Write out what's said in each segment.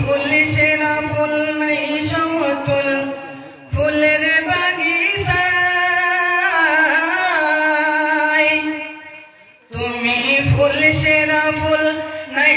ফুল সেরা ফুল নাই সমতুল। ফুলের বাগিচায় তুমি ফুল সেরা ফুল নাই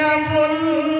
نَفُلُّ